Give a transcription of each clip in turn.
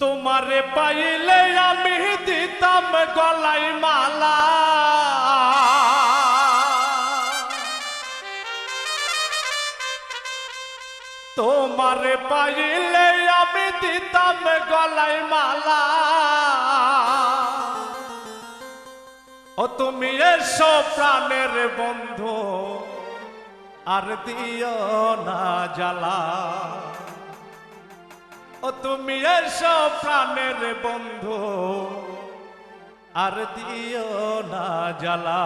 তোমারে পাইলে আমি দিতাম গলায় মালা। তোমারে পাইলে আমি দিতাম গলায় মালা। ও তুমি এসো প্রাণের বন্ধু, আর দিও না জ্বালা। ও তুমি এসো প্রাণের বন্ধু আর দিও না জ্বালা।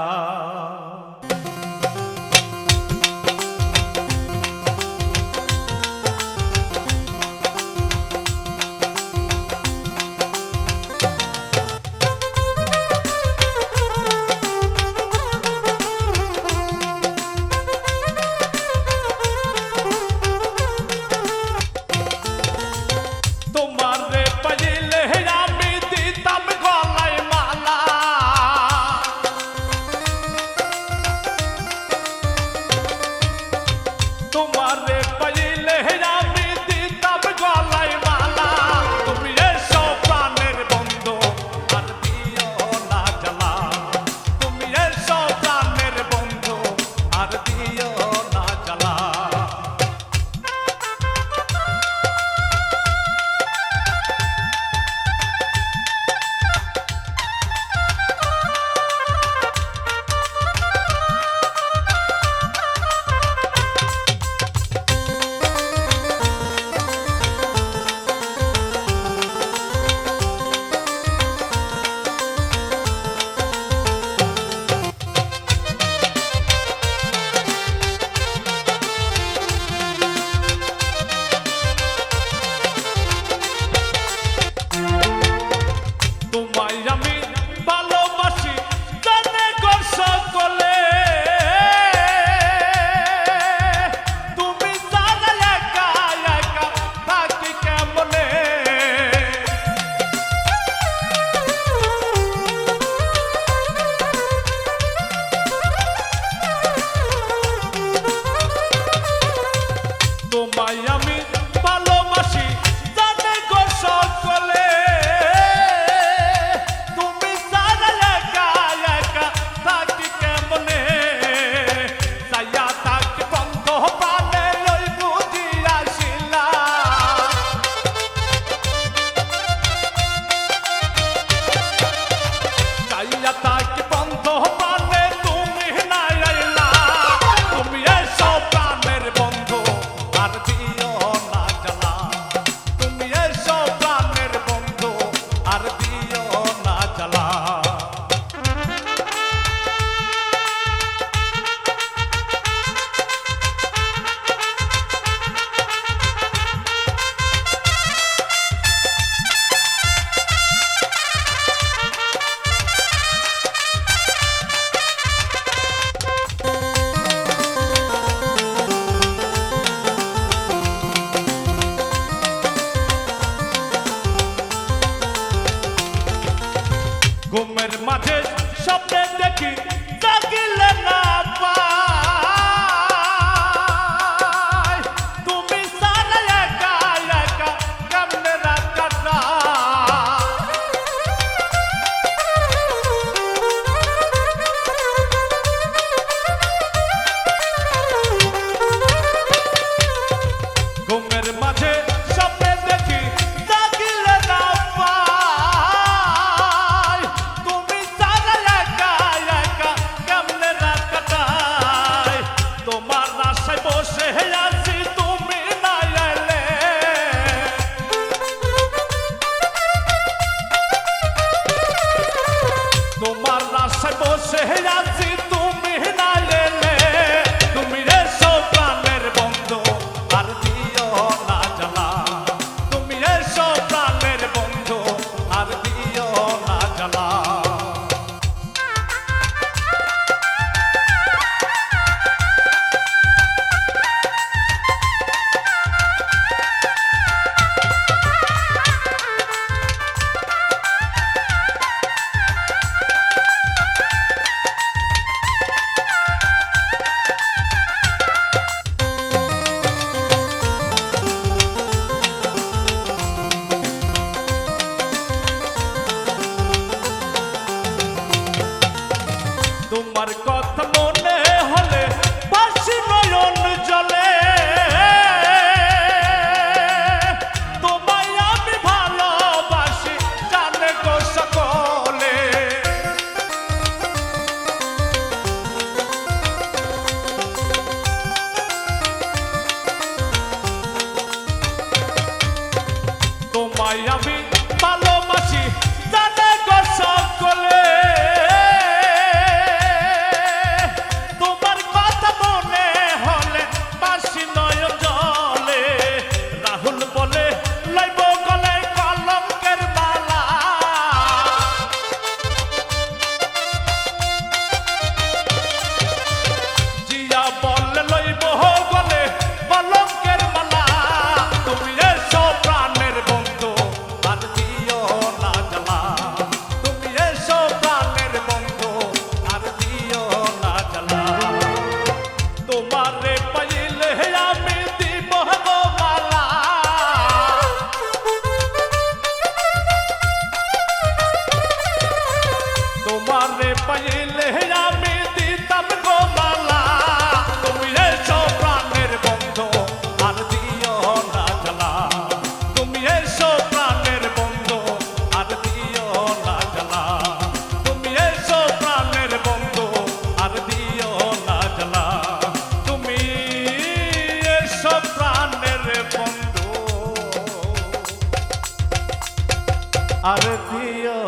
Kick. তোমার রাস্তায় বসে আছি তুমি তোমায় আমি আর দিও